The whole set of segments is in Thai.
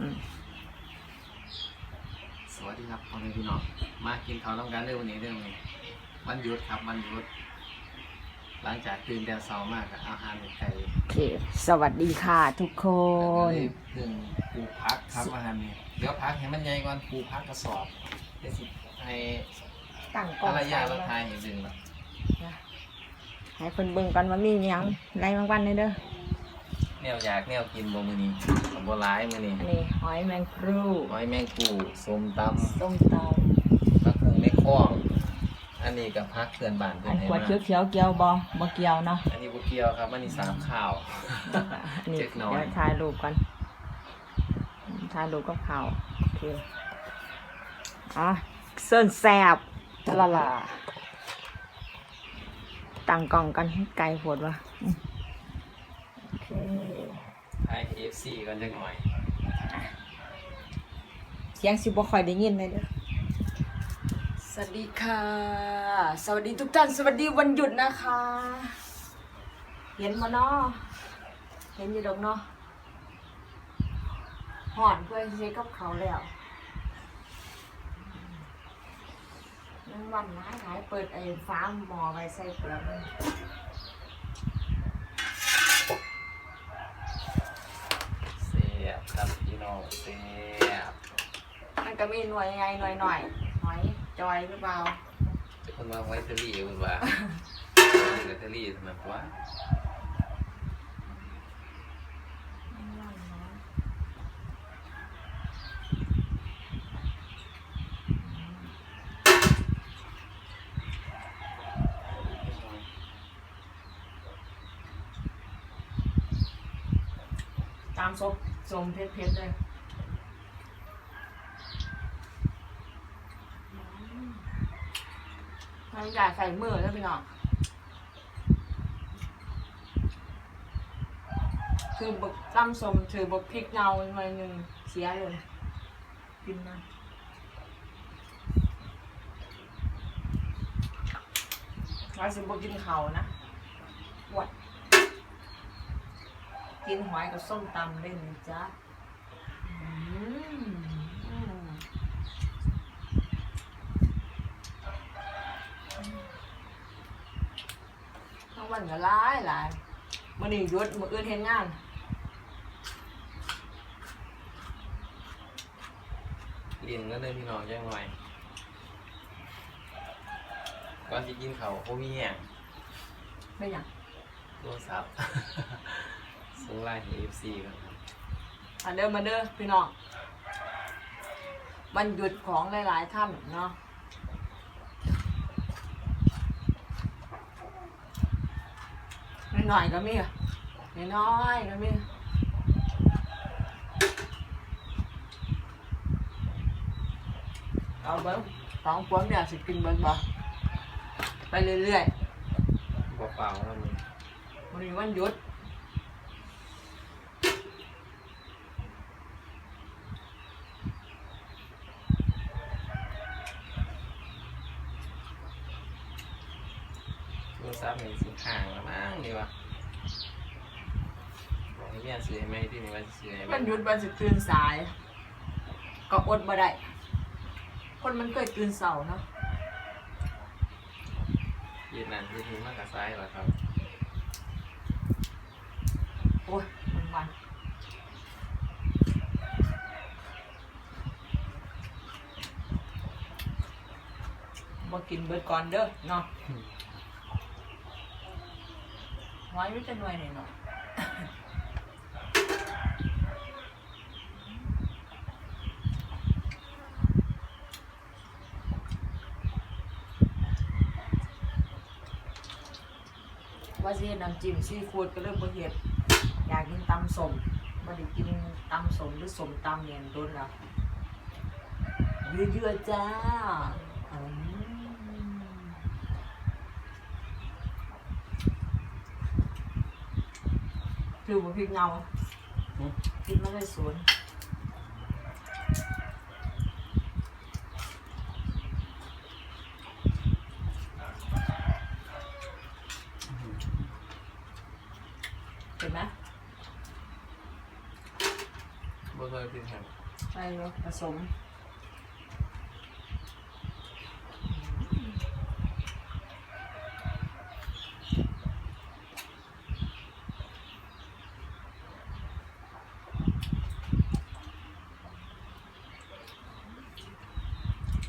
อืมสวัสดีครับพ่อแม่พี่น้องมากินข้าวต้องการเรื่องวันนี้เรื่องนี้วันหยุดครับวันหยุด หลังจากตื่นแต่เช้ามากกับอาหารไก่โอเค สวัสดีค่ะทุกคน เพิ่งปลูกพักครับอาหารนี้เดี๋ยวพักให้มันใหญ่ก่อนปลูกพักกระสอบเดี๋ยวสิให้ตั้งกภล้องรรยาใส่เรามาทายให้ดึงแบบให้คนเบิ่งกันว่ามีหยังไรบางวันเลยเด้อ แนวอยากแนวกินบ่มื้อนี้บ่ร้ายมื้อนี้อันนี้หอยแมงครูหอยแมงปูส้มตส้มตำผักบุ้งในคลอง อันนี้กับพักเพื่อนบ้านำเพื่อัอนนให้ขวดมาเขียวๆเกี่ยวบ่บ่เกี่ยวเนาะอันนี้บุเกียวครับอันนี้สามข้าว อันนี้เจ็ดหน่อยเดี๋ยวถ่ายรูปกันถ่ายรูปกับเขาวโอเคอะเส้นแสบละล่ะตั้งกล้องกันให้ไกลโหดวะอืมโอเค ไอเอฟซีกันจังหน่อยเสียงสิบ่ค่อยได้ยินเลยเด้อสวัสดีค่ะ สวัสดีทุกท่าน สวัสดีวันหยุดนะคะ เห็นมาเนาะเห็นอยู่ดอกเนาะห่อนเพื่อนเช็กับเขาแล้วนั่งวันร้ายหายเปิดไอ้ฟ้าหมอไว้ใส่เปลือกมัน เสียบ ครับพี่น้องเสียบมันก็มีหน่วยไงหน่วยหน่อยหอยจอยหรือเปล่าจะคนว่าไวเทอรี่คุณว่าไวเทอรี่ทำไมวะตามซบ สมเพชรเพชรเลยทำใหญ่ใส่มือแล้วพี่น้องคือบกตั้มสมถือบกพริกเงาหน่อยหนึ่งเสียเลยกินนะเราสิบกินเขาวนะวัด กินหอยกับส้มตำเล่นนะจ๊ะอืมอืมทั้งวันก็หลายหลายมื่อนี้หยุดมื่ออื่นเห็นงานเรียนก็เลยพี่น้องจังหน่อยก่อนที่กินเขาวเขามีแห้งไม่อยากโทรศัพท์ ส่งไลน์ให้เอฟซีกันครับอันเดิมมาเด้อพี่น้องวันหยุดของหลายๆท่านเนาะน้อยๆก็มีอะน้อยๆก็มีเอาเบิ้งสองพวงเดี๋ยวสิกินเบิ้งบ่ไปเรื่อยเปล่าๆแล้วมึงๆวันนี้วันหยุด ศัพท์มีสิห่างแล้วมั้งนี่วะบอกให้แม่ซื้อให้ไหมที่นี่ว่าจะซื้อให้ไหมวันหยุดวันสิตื่นสาย ก็อดบ่ได้ คนมันเคยตื่นเสาร์เนาะยืนนานยืนทีมากกับซ้ายเหรอครับโอ้ยมันวันบ่กินเบิดก่อนเด้อเนาะ ไว้ไม่จะหน่วยหน่อยเนาะว่าสิเฮ็ดน้ำจิ้มซีฟู้ดก็เริ่มบ่เฮ็ดอยากกินตำส้มบ่ได้กินตำสมหรือสมตำเนี่ยโดนแล้วเยอะๆจ้าอืม คือบ่พริกเงาอืมกินมาได้สวนเห็นไหมบ่เคยพิกินแฮมใช่เนาะผสม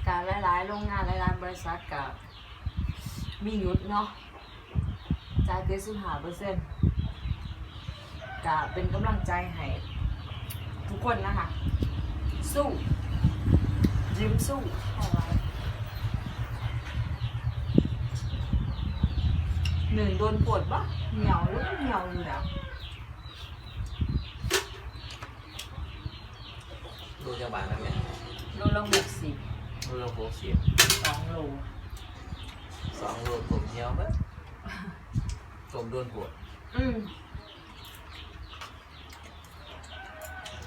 การหลายๆโรงงานหลายๆบริษัทกับมีหยุดเนาะจ่ายเกินสิบห้าเปอร์เซ็นต์ก็เป็นกำลังใจให้ทุกคนนะคะ สู้ยิ้มสู้เอาไว้หนึ่งโดนปวดปะเหนียวหรือไม่เหนียวอยู่แล้วดูจังหวะนั้นเนี่ยโลละหกสิบดูเรา โค้งเสียบสองโลสองโลผมเหี่ยวเบ้อต้มโดนปวดอืม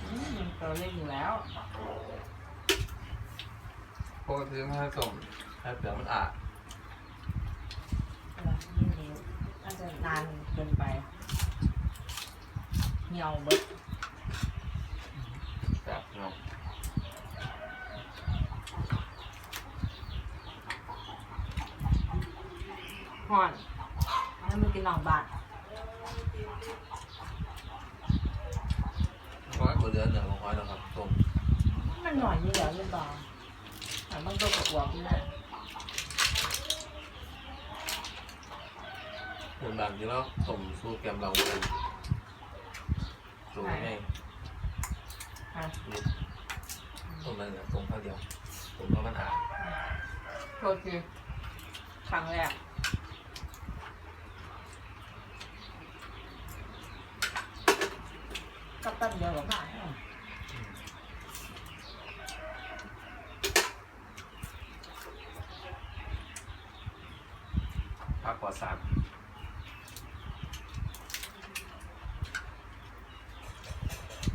อืมตัวเล็กอยู่แล้วปกติถ้าต้มถ้าเปลือกมันอาดเออนี่นิ้วน่าจะนานเกินไปเหนียวเบิด แบบเนาะ ห่อนให้มันกินหนองบาทร้อยกว่าเดือนเหนือของร้อยแล้วครับต้มมันหน่อยนี่เหรอหรือเปล่าแต่มันก็กระวกนี่แหละคนบางทีแล้วต้มสู้แกมเราเลยสูงไงอะนี่ต้มนั่นเนี่ยต้มข้าวเดียวต้มเพราะมันอาดโทษทีครั้งแรก แป๊บเดียวหรอกค่ะพักกว่าสาม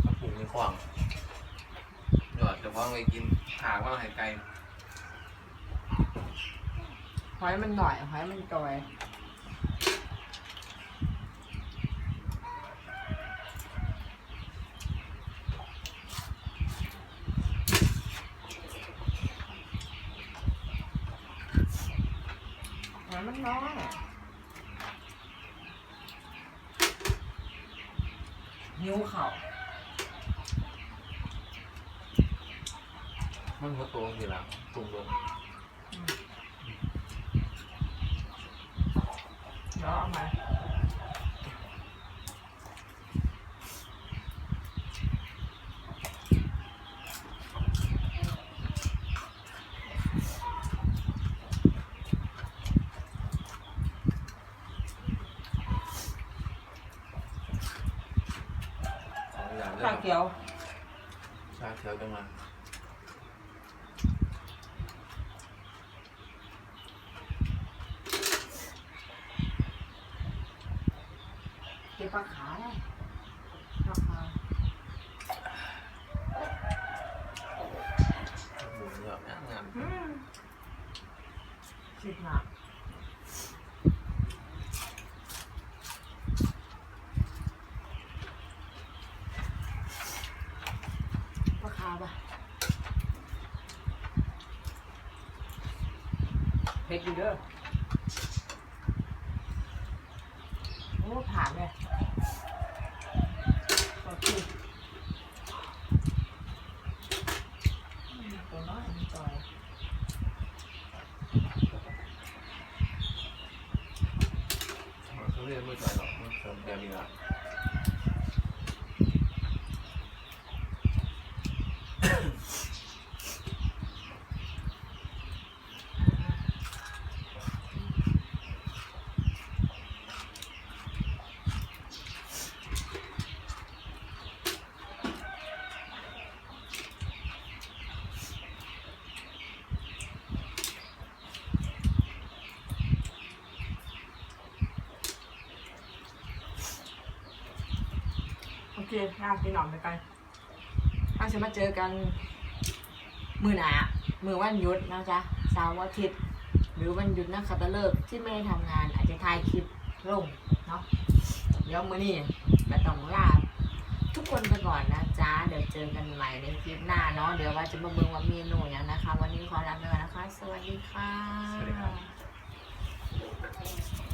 ถ้าปลูกในขวางยอดจะว่างไปกินหาว่าหายไกลหอยมันหน่อยหอยมันจอย หอยมันน้อย นิ้วเข่ามันหัวโตทีหลังตุ่มลงแล้วเอามาสองอย่าง เลยชาเขียว ชาเขียวจังมาเก็บปลาขาได้ปลาขา หมูเยอะงามงาม อืมสิบหนักปลาขาปะ เผ็ดอยู่เด้อโอ้ผ่านเลยโอเคอืมตัวน้อยมันจอย เขาเรียกไม่ใช่หรอกมันเติมแกมีละ โอ เคน่าพี่หนอมไปกันถ้าจะมาเจอกันมือหนามือวันหยุดนะจ๊ะเสาร์อาทิตย์ หรือวันหยุดนักขัตฤกษ์ที่ไม่ได้ทำงาน อาจจะถ่ายคลิปลงเนาะเดี๋ยวมือนี่แบบต้องลาทุกคนไปก่อนนะจ๊ะ เดี๋ยวเจอกันใหม่ในคลิปหน้าเนาะ เดี๋ยวว่าจะมาเบิ่งว่าเมนูอย่างนะคะ วันนี้ขอลาไปก่อนนะคะ สวัสดีค่ะ สวัสดีครับ